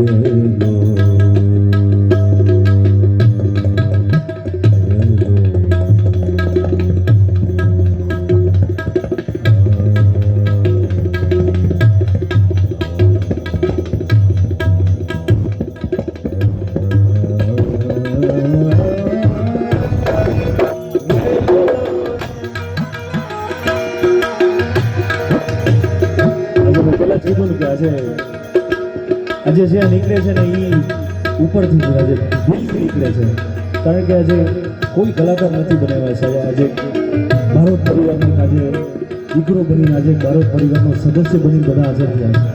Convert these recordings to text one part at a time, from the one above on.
Lord. કોઈ કલાકાર નથી બનાવ્યા સાહેબ. આજે ભારત પરિવારની આજે દીકરો બનીને આજે ભારત પરિવારનો સદસ્ય બની બધા હાજર થયા છે.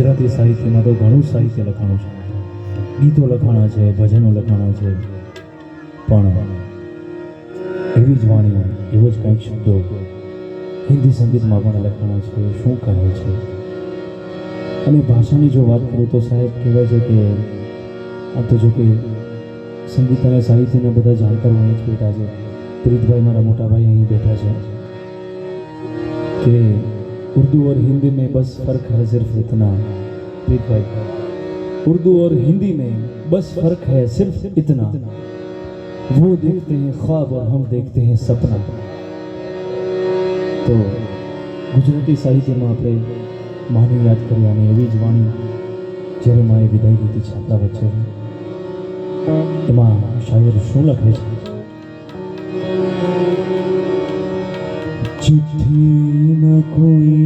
ગુજરાતી સાહિત્યમાં તો ઘણું સાહિત્ય લખાણું છે. ગીતો લખાણા છે, ભજનો લખાણા છે. પણ એવી જ વાણી, એવો જ કંઈક શબ્દો હિન્દી સંગીતમાં પણ લખાણા છે, શું કહે છે? અને ભાષાની જો વાત કરું તો સાહેબ કહેવાય છે કે આમ તો જો કે સંગીત અને સાહિત્યના બધા જાણકાર હોય જ બેઠા છે. પ્રીતભાઈ મારા મોટા ભાઈ અહીં બેઠા છે. કે उर्दू और हिंदी में बस फर्क है सिर्फ इतना प्रीत भाई उर्दू और हिंदी में बस फर्क है सिर्फ इतना वो देखते हैं ख्वाब और हम देखते हैं सपना તો ગુજરાતી સાહિત્યમાં આપણે માને યાદ કર્યા અને એવી જ વાણી જ્યારે માએ વિદાય લીધી છે આપણા વચ્ચે એમાં શાયર શું લખે છે ચિઠ્ઠી ન કોઈ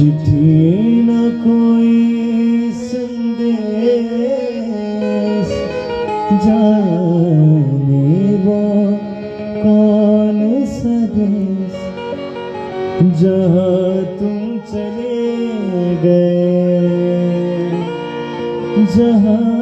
ચિઠ્ઠી ના કોઈ સંદેશ જાને વો કોન સદેશ જહાં તુમ ચલે ગયે જહાં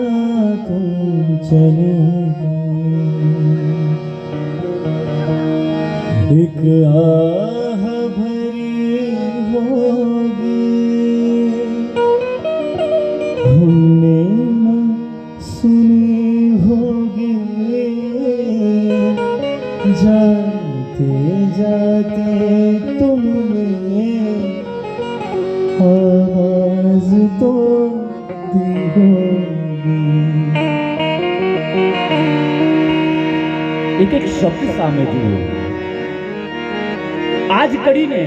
એક એક શબ્દ સામે જુઓ આજ કરીને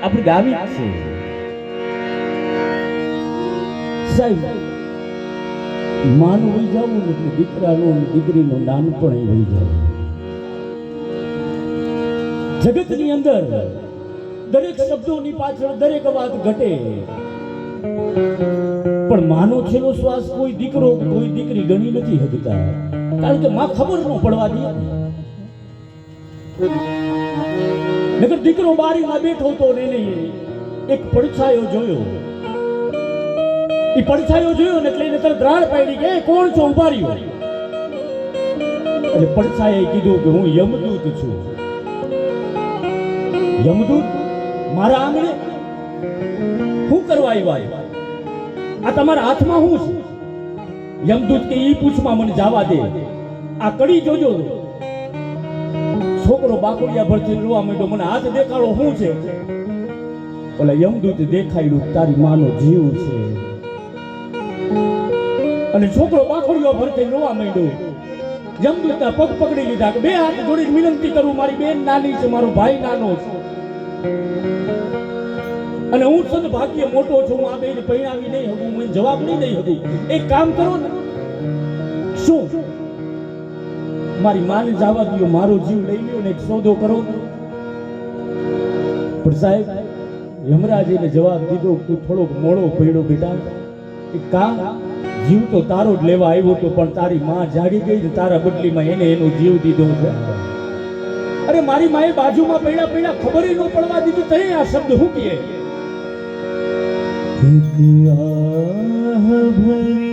આપણે ગાવી છે સાહેબ માનું વહી જવું એટલે દીકરાનું દીકરીનું નાનપણ વહી જવું જગતની અંદર દરેક શબ્દોની પાછળ દરેક વાત ઘટે. પણ માનો છેલ્લો શ્વાસ કોઈ દીકરો, કોઈ દીકરી ગણી નથી હકતા કારણ કે માં ખબર ન પડવા દે. નગર દીકરો બારીમાં બેઠો તો ને નહીં એક પડછાયો જોયો. એ પડછાયો જોયો ને એટલે એને તરત પાડી કે કોણ છો? ઊભા રહ્યો એટલે પડછાયે કીધું કે, હું યમદૂત છું. યમદૂત, મારા આંગણે શું કરવા આવ્યા આ તમારા હાથમાં શું છે. યમદૂત કે ઈ પૂછમાં મને જવા દે. આ કડી જોજો. છોકરો બાકુડિયા ભરતી રોવા માંડ્યો. મને હાથ દેખાડો શું છે? ઓલા યમદૂત દેખાડ્યું, તારી માનો જીવ છે. અને છોકરો બાકુડિયો ભરતી રોવા માંડ્યો. યમદૂતના પગ પકડી લીધા કે બે હાથ જોડી વિનંતી કરું, મારી બેન નાની છે, મારો ભાઈ નાનો છે. અને હું સદ ભાગ્ય મોટો છું, હું આ બેન પહેરાવી નહીં હકું મને જવાબ નહીં દઈ હકું એક કામ કરો ને. શું? મારી માને જવા દો મારો જીવ લઈ લ્યો ને એક સોદો કરો. પણ સાહેબ યમરાજીને જવાબ દીધો તું થોડોક મોડો પડ્યો બેટા. એક કામ જીવ તો તારો જ લેવા આવ્યો હતો, પણ તારી માં જાગી ગઈ ને તારા બદલીમાં એને એનો જીવ દીધો છે. અરે, મારી માએ બાજુમાં પડ્યા પડ્યા ખબર ન પડવા દીધું તઈ આ શબ્દ હું કહે? एक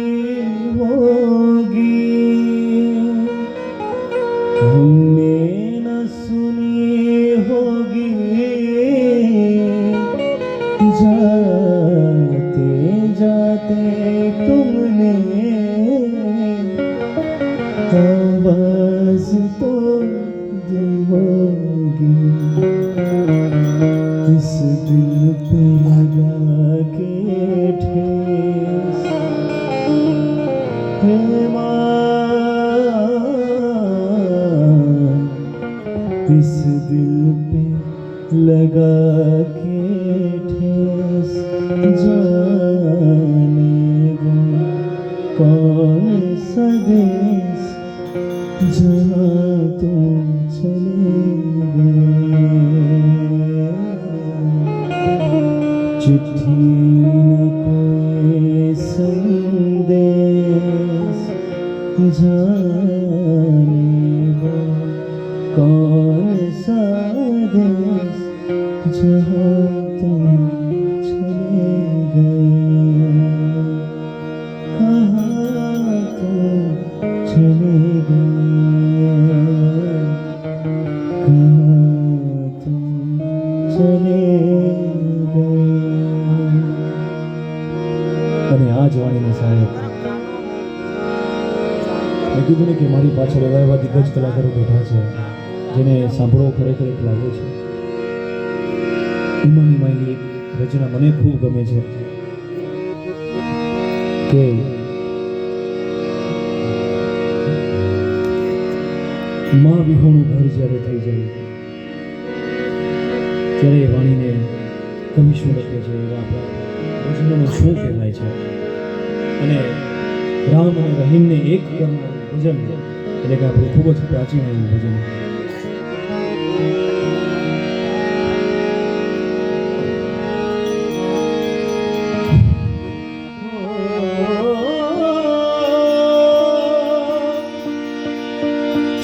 कौन सा મેં કીધું ને કે મારી પાછળ એવા એવા દિગ્ગજ કલાકારો બેઠા છે, જેને સાંભળવો ખરેખર એક લાગે છે. એમાંની માયની રચના મને ખૂબ ગમે છે કે માં વિહોણું ઘર જ્યારે થઈ જાય, ત્યારે એ વાણીને કવિ શું લખે છે, એવા આપણા ભજનોમાં શું કહેવાય છે? અને રામ અને રહીમને એક કરનારું ભજન એટલે કે આપણું ખૂબ જ પ્રાચીન એવું ભજન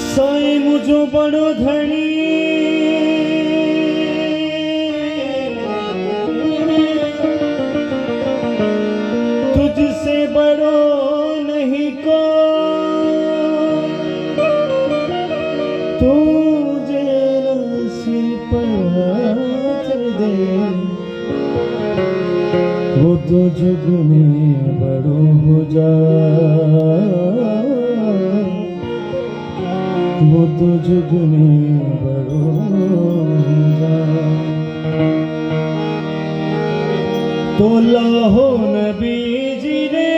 સોય મુજો બડો ધણી દુલ્હો નબીજી રે.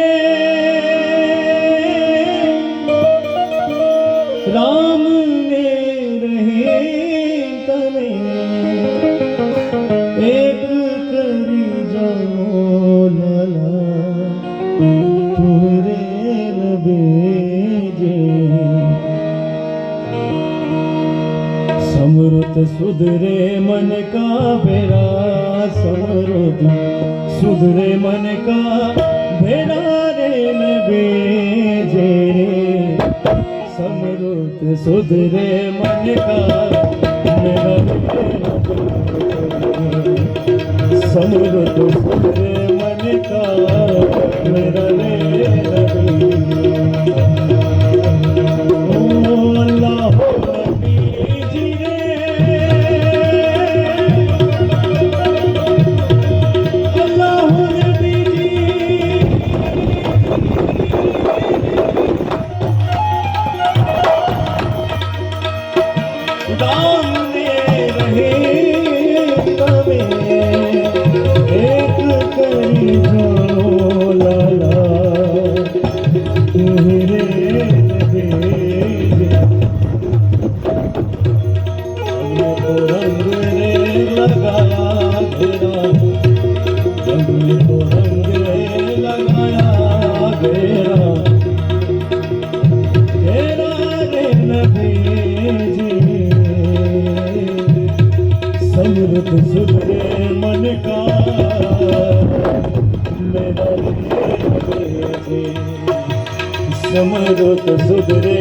રામ ને રહે તમે એક કરી જાઓ લાલા. તુરે નબીજે સમૃત સુધરે મન કા બેરા સમૃત સુધરે મન કા ભેરા રે નબેજે રે. સમૃત સુધરે મન કા સમૃત સુધરે મન કા મેરા ಬಿಡುವೆ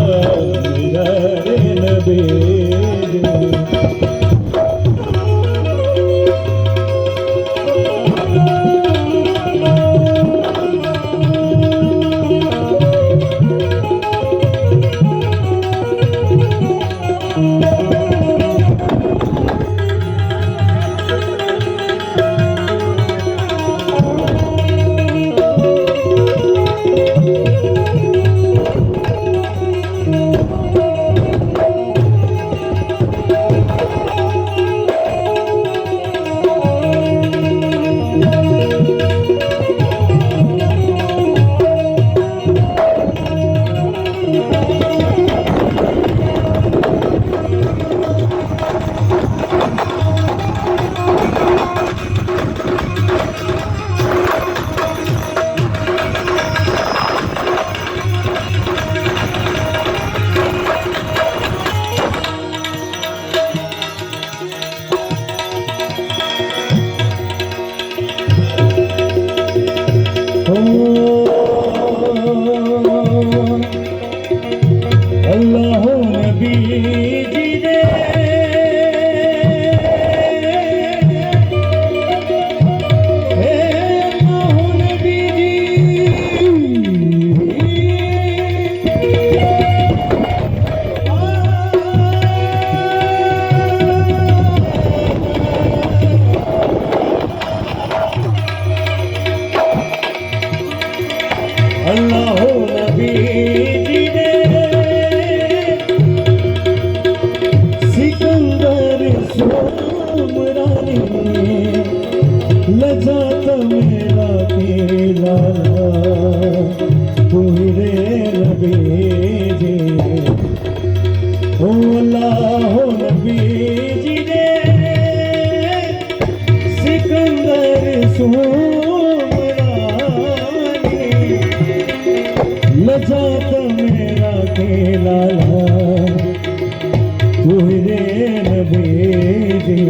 ಶರಣಬೇ अल्लाह नबी লালা তুহরে বেদে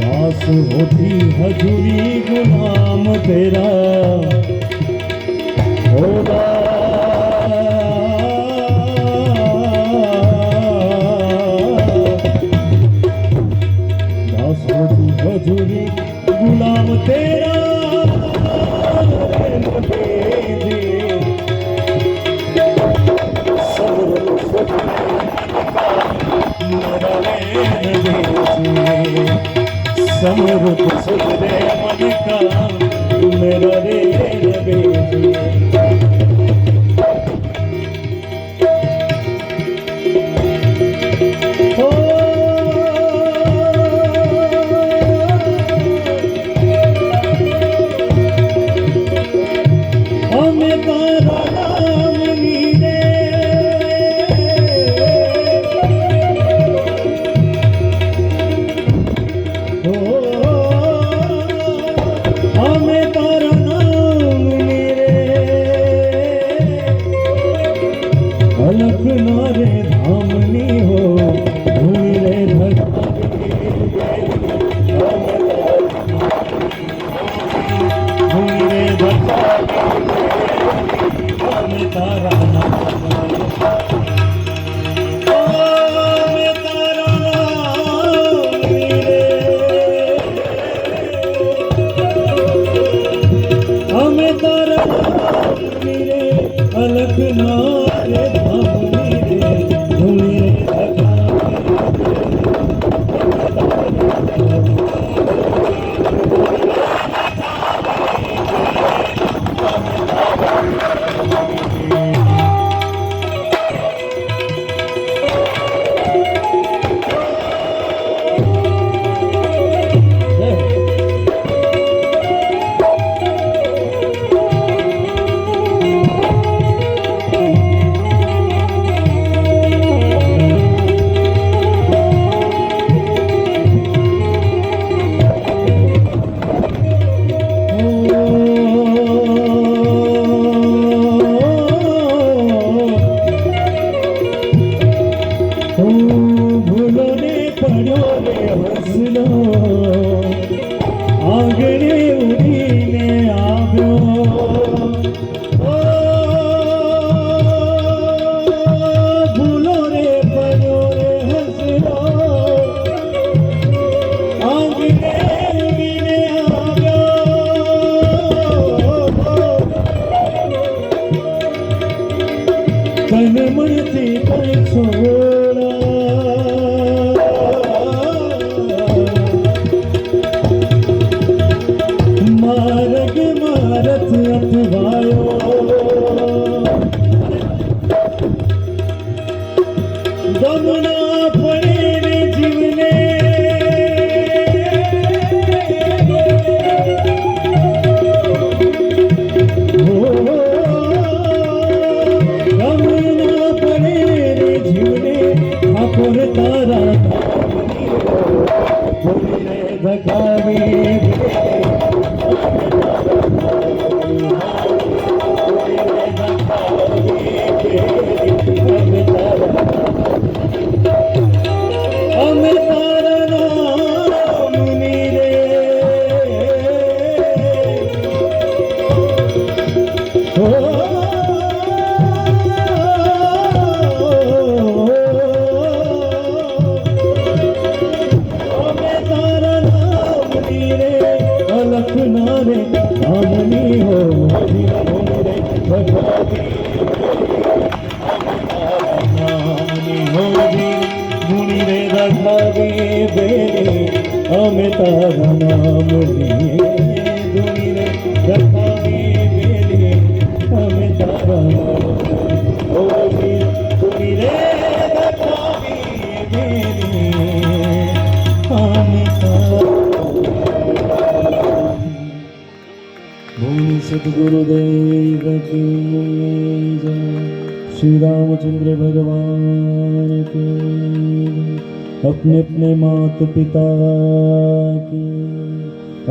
দাস হোতি হজুরি গুলাম তেরা। হোদা दास होती हजूरी गुलाम तेरा समर तुझे मेरा रे અલખ ના रे लगे सतगुरुदेव की जय श्री रामचंद्र भगवान की जय। अपने अपने माता पिता की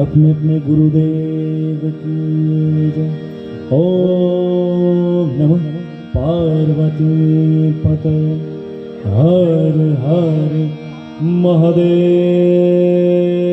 अपने अपने गुरुदेव की जय ओम नमः पार्वती पते हर हर महादेव